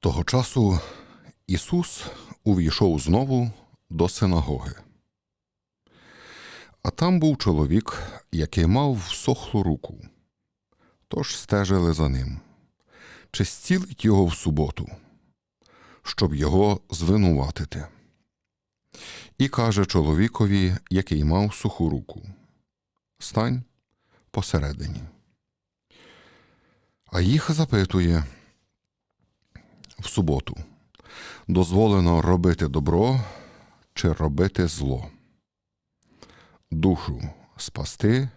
Того часу Ісус увійшов знову до синагоги. А там був чоловік, який мав всохлу руку. Тож стежили за ним, чи зцілить його в суботу, щоб його звинуватити. І каже чоловікові, який мав суху руку: Стань посередині. А їх запитує суботу: дозволено робити добро чи робити зло, душу спасти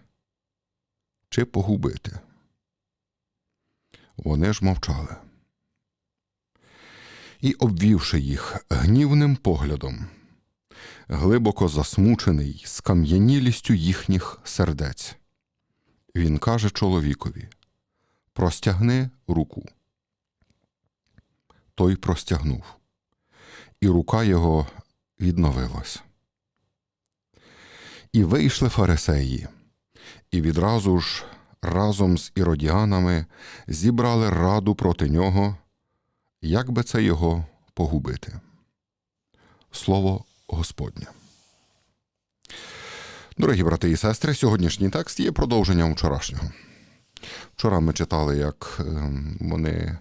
чи погубити. Вони ж мовчали. І, обвівши їх гнівним поглядом, глибоко засмучений скам'янілістю їхніх сердець, він каже чоловікові: Простягни руку. Той простягнув, і рука його відновилась. І вийшли фарисеї, і відразу ж разом з іродіанами зібрали раду проти нього, як би це його погубити. Слово Господнє. Дорогі брати і сестри, сьогоднішній текст є продовженням вчорашнього. Вчора ми читали, як ем, вони,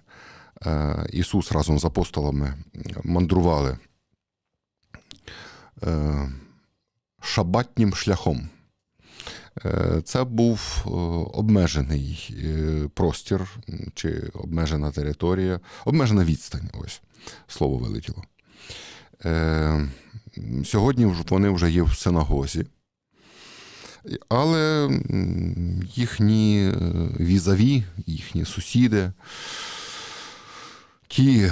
Ісус разом з апостолами мандрували е, шабатнім шляхом. Е, це був обмежений простір чи обмежена територія, обмежена відстань. Ось слово вилетіло. Сьогодні вони вже є в синагозі. Але їхні візаві, їхні сусіди, ті,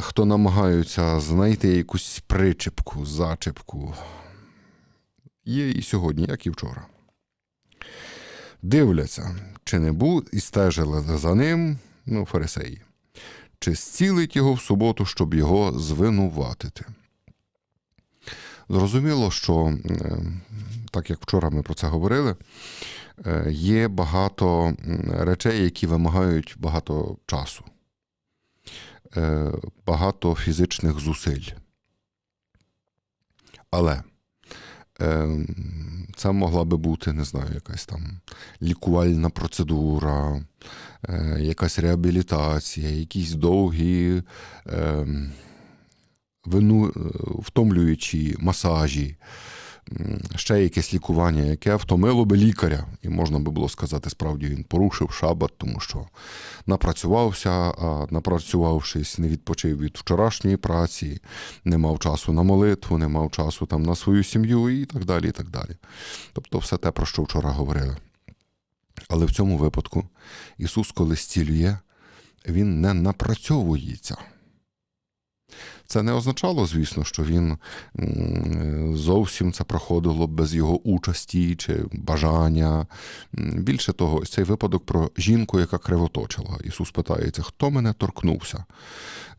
хто намагаються знайти якусь причепку, зачепку, є і сьогодні, як і вчора. Дивляться, чи не був і стежили за ним, ну, фарисеї, чи зцілить його в суботу, щоб його звинуватити. Зрозуміло, що, так як вчора ми про це говорили, є багато речей, які вимагають багато часу, багато фізичних зусиль. Але це могла би бути, не знаю, якась там лікувальна процедура, якась реабілітація, якісь довгі вину, втомлюючі масажі, ще якесь лікування, яке втомило би лікаря, і можна би було сказати, справді він порушив шабат, тому що напрацювався, а напрацювавшись, не відпочив від вчорашньої праці, не мав часу на молитву, не мав часу там на свою сім'ю і так далі. і так далі. Тобто, все те, про що вчора говорили. Але в цьому випадку Ісус, коли зцілює, Він не напрацьовується. Це не означало, звісно, що він зовсім це проходило без його участі чи бажання. Більше того, ось цей випадок про жінку, яка кривоточила. Ісус питається, хто мене торкнувся?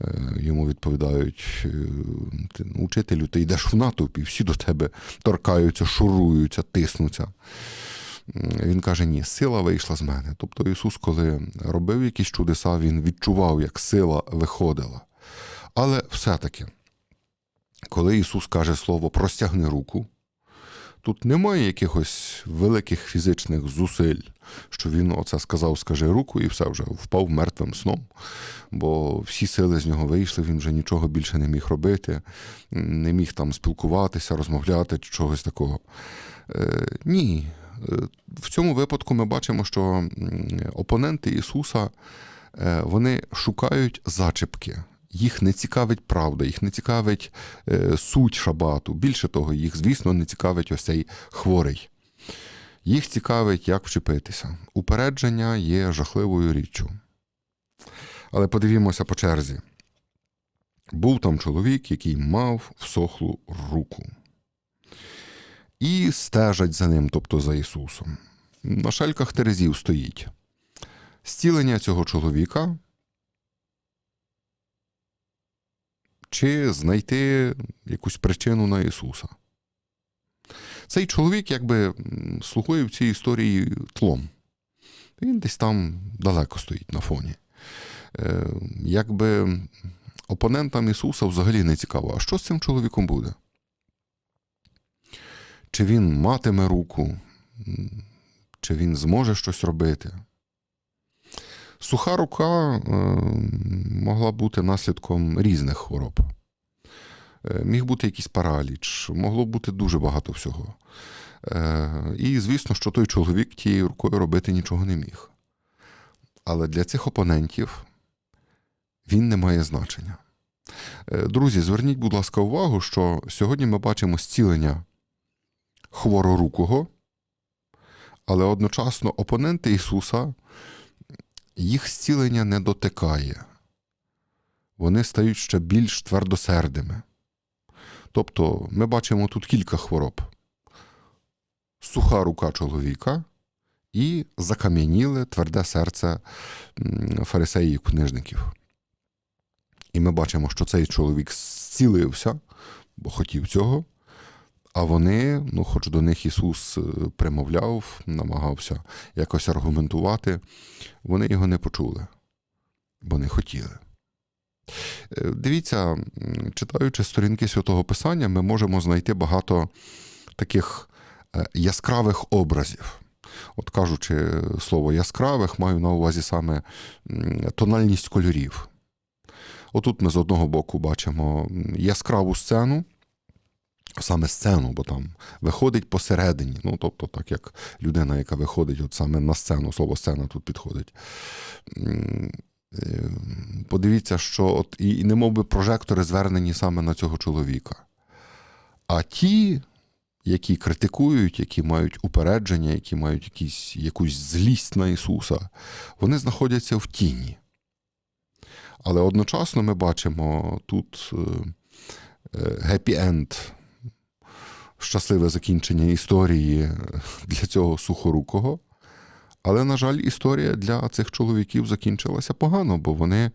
Е, йому відповідають: «Е, учителю, ти йдеш в натовп, і всі до тебе торкаються, шуруються, тиснуться. Він каже, ні, сила вийшла з мене. Тобто Ісус, коли робив якісь чудеса, Він відчував, як сила виходила. Але все-таки, коли Ісус каже слово простягни руку, тут немає якихось великих фізичних зусиль, що Він оце сказав, скажи руку, і все вже впав мертвим сном, бо всі сили з нього вийшли, він вже нічого більше не міг робити, не міг там спілкуватися, розмовляти чи чогось такого. Е, Ні. Е, в цьому випадку ми бачимо, що опоненти Ісуса е, вони шукають зачепки їх не цікавить правда, їх не цікавить е, суть шабату. Більше того, їх, звісно, не цікавить ось цей хворий. Їх цікавить, як вчепитися. Упередження є жахливою річчю. Але подивімося по черзі. Був там чоловік, який мав всохлу руку. І стежать за ним, тобто за Ісусом. На шальках Терезів стоїть. Зцілення цього чоловіка чи знайти якусь причину на Ісуса. Цей чоловік якби слугує в цій історії тлом. Він десь там далеко стоїть на фоні. Е, якби опонентам Ісуса взагалі не цікаво, а що з цим чоловіком буде? Чи він матиме руку, чи він зможе щось робити? Суха рука е, могла бути наслідком різних хвороб. Е, Міг бути якийсь параліч, могло бути дуже багато всього. Е, І звісно, що той чоловік тією рукою робити нічого не міг. Але для цих опонентів він не має значення. Друзі, зверніть, будь ласка, увагу, що сьогодні ми бачимо зцілення хворорукого, але одночасно опоненти Ісуса їх зцілення не дотикає. Вони стають ще більш твердосердими. Тобто ми бачимо тут кілька хвороб: суха рука чоловіка і закам'яніле тверде серце фарисеїв книжників. І ми бачимо, що цей чоловік зцілився, бо хотів цього. А вони, ну, хоч до них Ісус е, примовляв, намагався якось аргументувати, вони його не почули, бо не хотіли. Е, Дивіться, читаючи сторінки Святого Писання, ми можемо знайти багато таких е, яскравих образів. От кажучи слово яскравих, маю на увазі саме тональність кольорів. Отут ми з одного боку бачимо яскраву сцену, саме сцену, бо там виходить посередині. Ну, тобто, так як людина, яка виходить от саме на сцену, слово сцена тут підходить. Е, Подивіться, що от і, і немов би прожектори звернені саме на цього чоловіка. А ті, які критикують, які мають упередження, які мають якісь, якусь злість на Ісуса, вони знаходяться в тіні. Але одночасно ми бачимо тут гепі-енд, щасливе закінчення історії для цього сухорукого. Але, на жаль, історія для цих чоловіків закінчилася погано, бо вони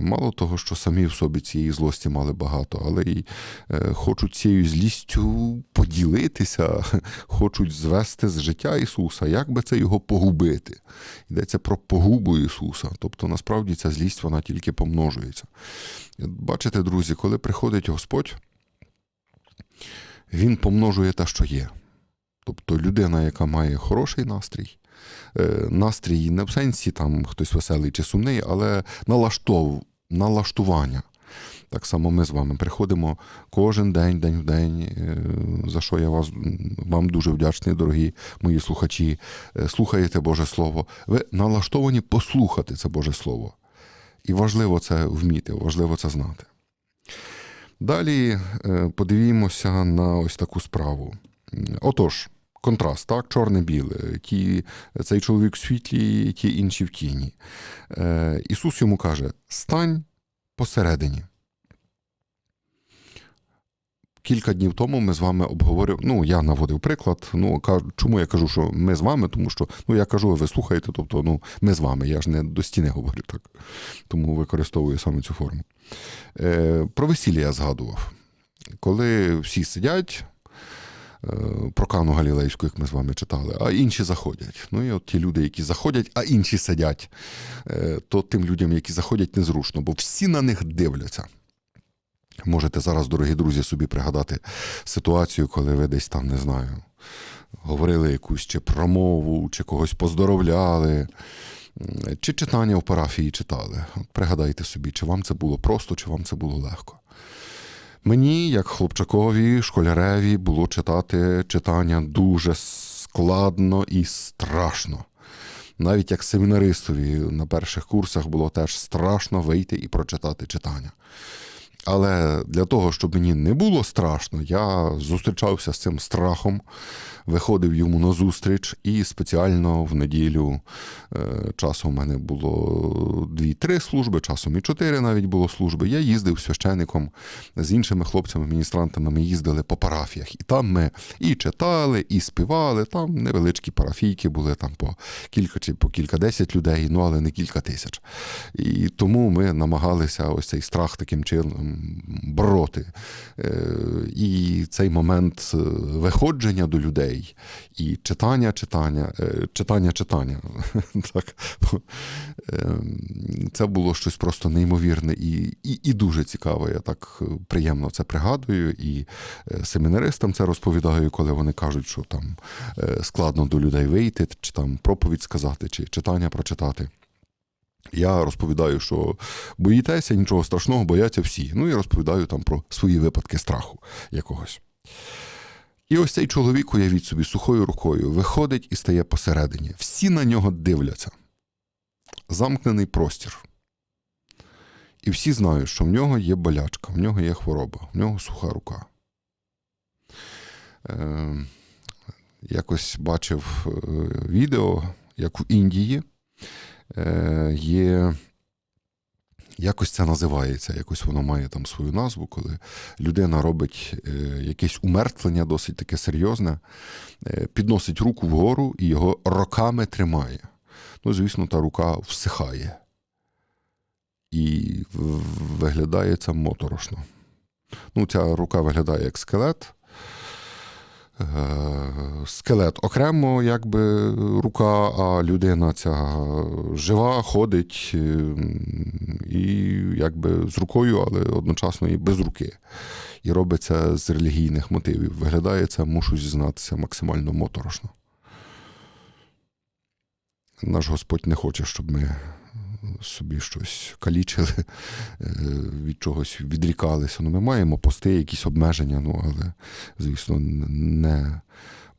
мало того, що самі в собі цієї злості мали багато, але й е, хочуть цією злістю поділитися, хочуть звести з життя Ісуса, як би це його погубити. Йдеться про погубу Ісуса. Тобто, насправді ця злість вона тільки помножується. Бачите, друзі, коли приходить Господь, Він помножує те, що є. Тобто людина, яка має хороший настрій, е, настрій не в сенсі там хтось веселий чи сумний, але налаштов, налаштування. Так само ми з вами приходимо кожен день, день в день, е, за що я вас, вам дуже вдячний, дорогі мої слухачі. Е, Слухаєте Боже Слово. Ви налаштовані послухати це Боже Слово. І важливо це вміти, важливо це знати. Далі е, подивімося на ось таку справу. Отож, контраст, так, чорне-біле. Ті, цей чоловік в світлі, ті інші в тіні. Е, Ісус йому каже: стань посередині. Кілька днів тому ми з вами обговорювали, ну, я наводив приклад. Ну, чому я кажу, що ми з вами? Тому що ну, я кажу, ви слухаєте, тобто ну, ми з вами, я ж не до стіни говорю так. Тому використовую саме цю форму. Е, про весілля я згадував. Коли всі сидять, е, про Кану Галілейську, як ми з вами читали, а інші заходять. Ну і от ті люди, які заходять, а інші сидять, е, то тим людям, які заходять, незручно, бо всі на них дивляться. Можете зараз, дорогі друзі, собі пригадати ситуацію, коли ви десь там, не знаю, говорили якусь чи промову, чи когось поздоровляли, чи читання в парафії читали. Пригадайте собі, чи вам це було просто, чи вам це було легко. Мені, як хлопчакові, школяреві, було читати читання дуже складно і страшно. Навіть як семінаристові на перших курсах було теж страшно вийти і прочитати читання. Але для того, щоб мені не було страшно, я зустрічався з цим страхом, виходив йому на зустріч, і спеціально в неділю е, часом у мене було дві-три служби, часом і чотири навіть було служби. Я їздив священником з іншими хлопцями-міністрантами. Ми їздили по парафіях, і там ми і читали, і співали. Там невеличкі парафійки були там по кілька чи по кількадесят людей, ну але не кілька тисяч. І тому ми намагалися ось цей страх таким чином бороти. Е, І цей момент е, виходження до людей, і читання, читання, е, читання, читання. Так. Це було щось просто неймовірне і, і, і дуже цікаве. Я так приємно це пригадую. І семінаристам це розповідаю, коли вони кажуть, що там складно до людей вийти, чи там проповідь сказати, чи читання прочитати. Я розповідаю, що боїтеся, нічого страшного, бояться всі. Ну і розповідаю там про свої випадки страху якогось. І ось цей чоловік, уявіть собі, сухою рукою виходить і стає посередині. Всі на нього дивляться. Замкнений простір. І всі знають, що в нього є болячка, в нього є хвороба, в нього суха рука. Е, якось бачив е, відео, як в Індії є. Якось це називається, якось воно має там свою назву, коли людина робить е, якесь умертвлення, досить таке серйозне, е, підносить руку вгору і його роками тримає. Ну, звісно, та рука всихає. І виглядає це моторошно. Ну, ця рука виглядає як скелет. Е, Скелет окремо, якби рука, а людина ця жива, ходить е, і якби з рукою, але одночасно і без руки. І робить це з релігійних мотивів. Виглядає це, мушу зізнатися, максимально моторошно. Наш Господь не хоче, щоб ми собі щось калічили, е, від чогось відрікалися. Ну, ми маємо пости, якісь обмеження, ну, але, звісно, не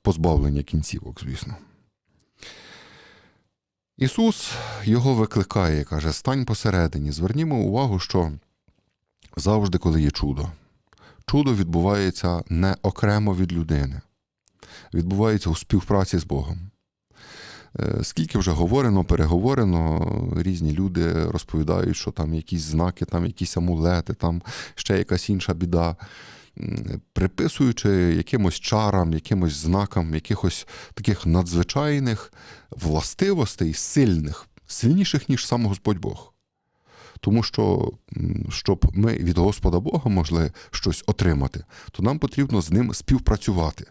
позбавлення кінцівок, звісно. Ісус його викликає, каже: стань посередині. Звернімо увагу, що завжди, коли є чудо, чудо відбувається не окремо від людини, відбувається у співпраці з Богом. Е, Скільки вже говорено, переговорено, різні люди розповідають, що там якісь знаки, там якісь амулети, там ще якась інша біда. Приписуючи якимось чарам, якимось знакам, якихось таких надзвичайних властивостей, сильних, сильніших, ніж сам Господь Бог. Тому що, щоб ми від Господа Бога могли щось отримати, то нам потрібно з ним співпрацювати.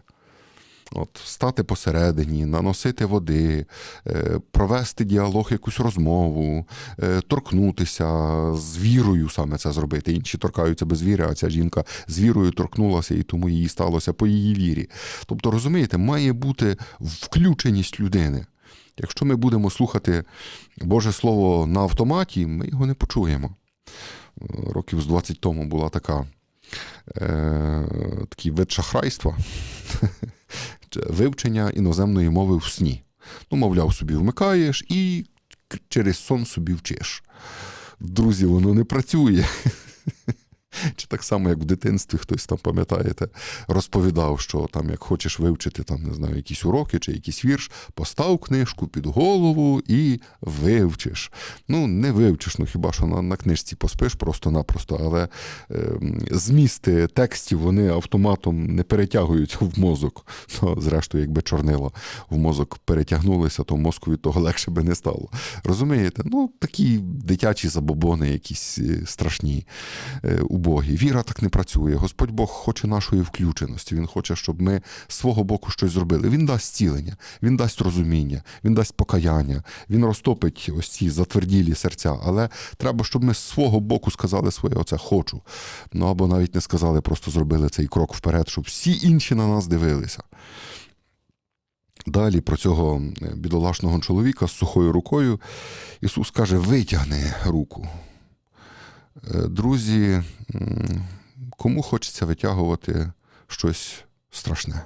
От, стати посередині, наносити води, е, провести діалог, якусь розмову, е, торкнутися з вірою саме це зробити. Інші торкаються без віри, а ця жінка з вірою торкнулася, і тому їй сталося по її вірі. Тобто, розумієте, має бути включеність людини. Якщо ми будемо слухати Боже Слово на автоматі, ми його не почуємо. Років з 20 тому була така, е, такий вид шахрайства вивчення іноземної мови в сні. Ну, мовляв, собі вмикаєш і через сон собі вчиш. Друзі, воно не працює. Чи так само, як в дитинстві хтось там, пам'ятаєте, розповідав, що там, як хочеш вивчити там, не знаю, якісь уроки чи якийсь вірш, постав книжку під голову і вивчиш. Ну, не вивчиш, ну хіба що на, на книжці поспиш просто-напросто, але е, змісти текстів вони автоматом не перетягуються в мозок. Ну, зрештою, якби чорнила в мозок перетягнулися, то мозку від того легше би не стало. Розумієте? Ну, такі дитячі забобони, якісь е, страшні, е, убогі. Віра так не працює. Господь Бог хоче нашої включеності. Він хоче, щоб ми з свого боку щось зробили. Він дасть зцілення, він дасть розуміння, він дасть покаяння, він розтопить ось ці затверділі серця. Але треба, щоб ми з свого боку сказали своє оце хочу. Ну або навіть не сказали, просто зробили цей крок вперед, щоб всі інші на нас дивилися. Далі про цього е, бідолашного чоловіка з сухою рукою Ісус каже: витягни руку. Е, Друзі, кому хочеться витягувати щось страшне?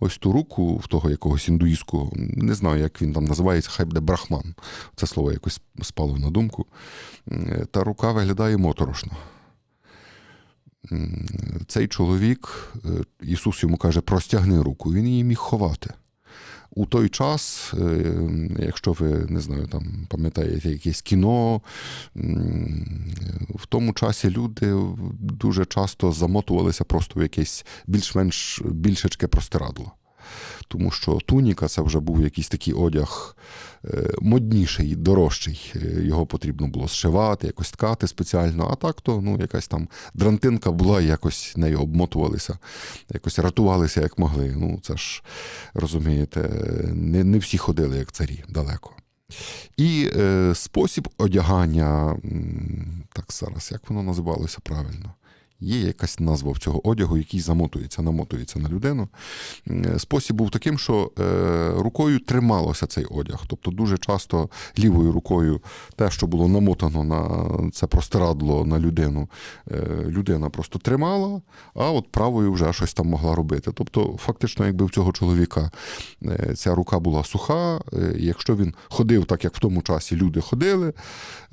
Ось ту руку в того якогось індуїзького, не знаю, як він там називається, хай буде брахман. Це слово якось спало на думку. Та рука виглядає моторошно. Цей чоловік, е, Ісус йому каже, простягни руку, він її міг ховати. У той час, е, якщо ви не знаю, там пам'ятаєте якесь кіно, в тому часі люди дуже часто замотувалися просто в якесь більш-менш більшечке простирадло. Тому що туніка це вже був якийсь такий одяг е, модніший, дорожчий. Е, Його потрібно було зшивати, якось ткати спеціально. А так то ну, якась там дрантинка була, і якось нею обмотувалися, якось рятувалися як могли. Ну, це ж розумієте, не, не всі ходили як царі далеко. І е, спосіб одягання, так зараз, як воно називалося правильно? Є якась назва в цього одягу, який замотується, намотується на людину. Спосіб був таким, що е, рукою трималося цей одяг. Тобто дуже часто лівою рукою те, що було намотано на це простирадло на людину, е, людина просто тримала, а от правою вже щось там могла робити. Тобто, фактично, якби в цього чоловіка е, ця рука була суха, е, якщо він ходив так, як в тому часі люди ходили,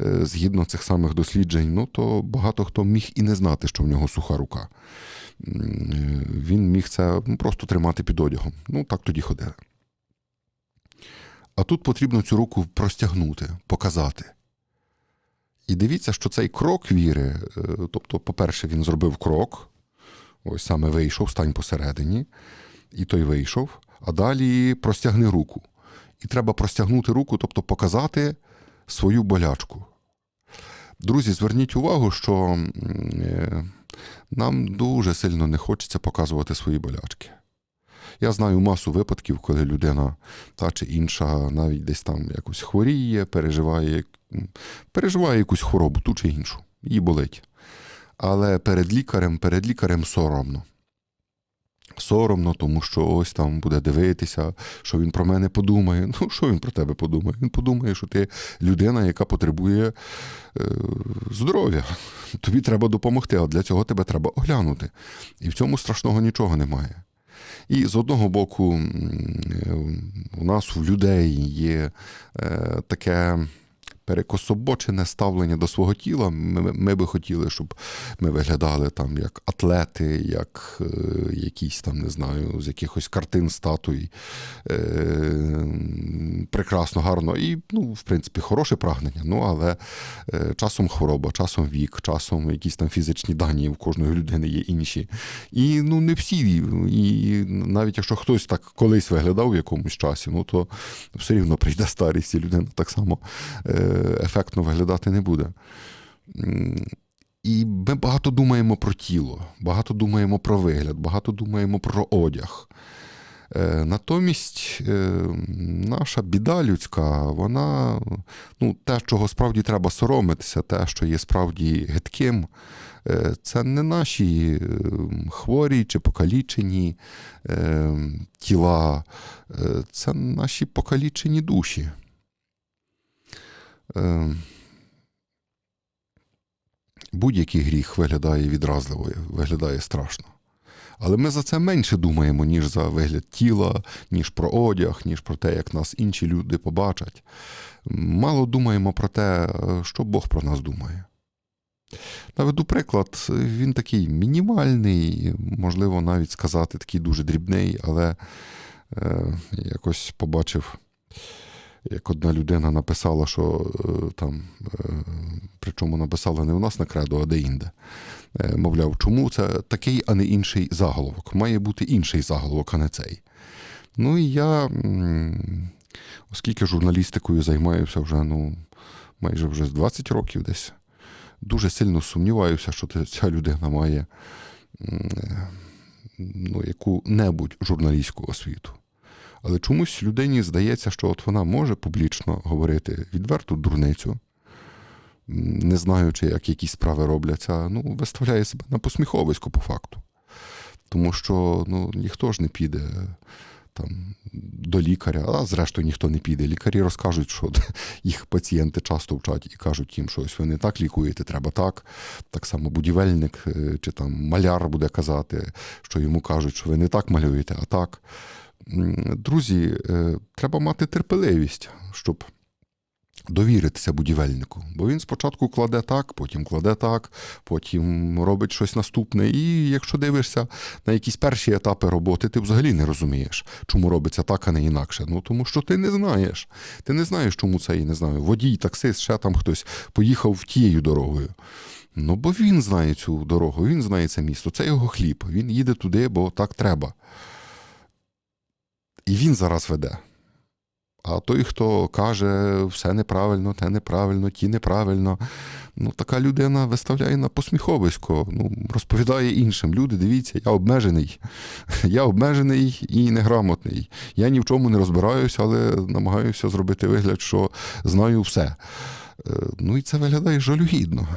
е, згідно цих самих досліджень, ну то багато хто міг і не знати, що в нього суха рука. Він міг це просто тримати під одягом. Ну, так тоді ходили. А тут потрібно цю руку простягнути, показати. І дивіться, що цей крок віри, е, тобто, по-перше, він зробив крок, ось саме вийшов, стань посередині, і той вийшов, а далі простягни руку. І треба простягнути руку, тобто показати свою болячку. Друзі, зверніть увагу, що е, нам дуже сильно не хочеться показувати свої болячки. Я знаю масу випадків, коли людина та чи інша навіть десь там якось хворіє, переживає, переживає якусь хворобу, ту чи іншу, їй болить. Але перед лікарем, перед лікарем соромно. Соромно, тому що ось там буде дивитися, що він про мене подумає. Ну, що він про тебе подумає? Він подумає, що ти людина, яка потребує е, здоров'я. Тобі треба допомогти, а для цього тебе треба оглянути. І в цьому страшного нічого немає. І з одного боку, е, у нас у людей є е, таке перекособочене ставлення до свого тіла. Ми, ми би хотіли, щоб ми виглядали там як атлети, як е, якісь там, не знаю, з якихось картин статуй. Е, прекрасно, гарно. І, ну, в принципі, хороше прагнення. Ну, але е, часом хвороба, часом вік, часом якісь там фізичні дані у кожної людини є інші. І ну, не всі. І навіть якщо хтось так колись виглядав в якомусь часі, ну то все рівно прийде старість, і людина так само е, ефектно виглядати не буде. І ми багато думаємо про тіло, багато думаємо про вигляд, багато думаємо про одяг. Е, Натомість е, наша біда людська, вона ну, те, чого справді треба соромитися, те, що є справді гидким, е, це не наші хворі чи покалічені тіла, це наші покалічені душі. Е, Будь-який гріх виглядає відразливо, виглядає страшно. Але ми за це менше думаємо, ніж за вигляд тіла, ніж про одяг, ніж про те, як нас інші люди побачать. Мало думаємо про те, що Бог про нас думає. Наведу приклад, він такий мінімальний, можливо, навіть сказати такий дуже дрібний, але е, якось побачив, як одна людина написала, що е, там, е, причому написала не у нас на кредо, а де-інде. Е, Мовляв, чому це такий, а не інший заголовок? Має бути інший заголовок, а не цей. Ну і я, оскільки журналістикою займаюся вже ну, майже вже з 20 років десь, дуже сильно сумніваюся, що ця людина має ну, яку-небудь журналістську освіту. Але чомусь людині здається, що от вона може публічно говорити відверту дурницю, не знаючи, як якісь справи робляться, ну, виставляє себе на посміховисько по факту. Тому що ну, ніхто ж не піде там, до лікаря, а зрештою ніхто не піде. Лікарі розкажуть, що їх пацієнти часто вчать і кажуть їм, що ось ви не так лікуєте, треба так. Так само будівельник е, чи там маляр буде казати, що йому кажуть, що ви не так малюєте, а так. Друзі, е, треба мати терпеливість, щоб довіритися будівельнику. Бо він спочатку кладе так, потім кладе так, потім робить щось наступне. І якщо дивишся на якісь перші етапи роботи, ти взагалі не розумієш, чому робиться так, а не інакше. Ну тому що ти не знаєш. Ти не знаєш, чому це і не знаю. Водій, таксист, ще там хтось поїхав тією дорогою. Ну, бо він знає цю дорогу, він знає це місто, це його хліб. Він їде туди, бо так треба. І він зараз веде. А той, хто каже, все неправильно, те неправильно, ті неправильно, ну така людина виставляє на посміховисько, ну, розповідає іншим. Люди, дивіться, я обмежений. Я обмежений і неграмотний. Я ні в чому не розбираюся, але намагаюся зробити вигляд, що знаю все. Е, Ну і це виглядає жалюгідно.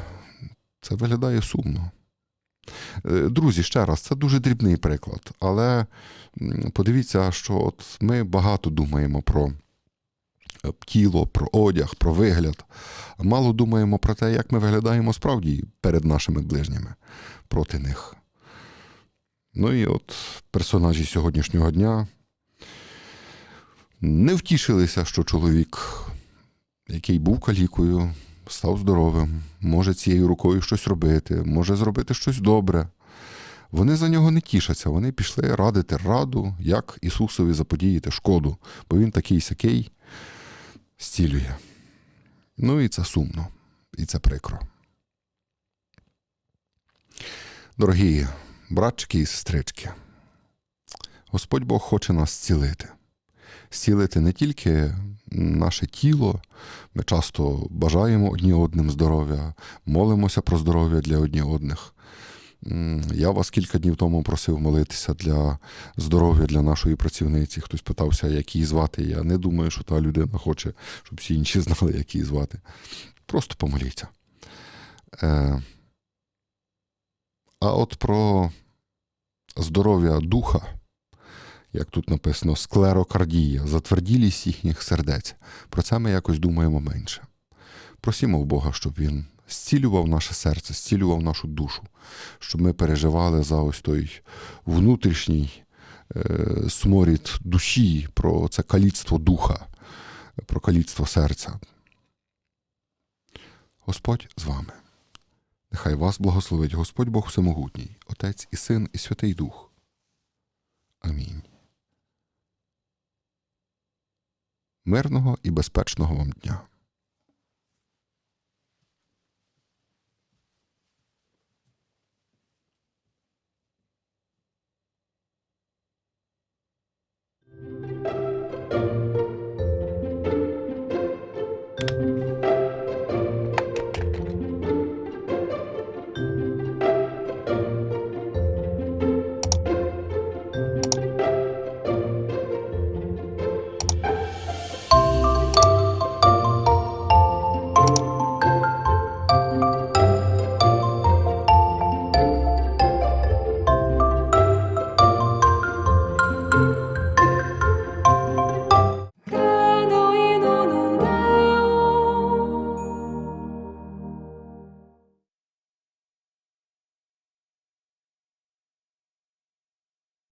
Це виглядає сумно. Е, Друзі, ще раз, це дуже дрібний приклад, але подивіться, що от ми багато думаємо про е, тіло, про одяг, про вигляд. а Мало думаємо про те, як ми виглядаємо справді перед нашими ближніми проти них. Ну і от персонажі сьогоднішнього дня не втішилися, що чоловік, який був калікою, став здоровим, може цією рукою щось робити, може зробити щось добре. Вони за нього не тішаться, вони пішли радити раду, як Ісусові заподіяти шкоду, бо він такий сякий зцілює. Ну і це сумно, і це прикро. Дорогі братчики і сестрички, Господь Бог хоче нас зцілити. Зцілити не тільки наше тіло, ми часто бажаємо одні одним здоров'я, молимося про здоров'я для одні одних. Я вас кілька днів тому просив молитися для здоров'я для нашої працівниці. Хтось питався, як її звати. Я не думаю, що та людина хоче, щоб всі інші знали, як її звати. Просто помоліться. Е, А от про здоров'я духа, як тут написано, склерокардія, затверділість їхніх сердець. Про це ми якось думаємо менше. Просімо в Бога, щоб Він зцілював наше серце, зцілював нашу душу, щоб ми переживали за ось той внутрішній е, сморід душі, про це каліцтво духа, про каліцтво серця. Господь з вами. Нехай вас благословить Господь Бог Всемогутній, Отець і Син, і Святий Дух. Амінь. Мирного і безпечного вам дня.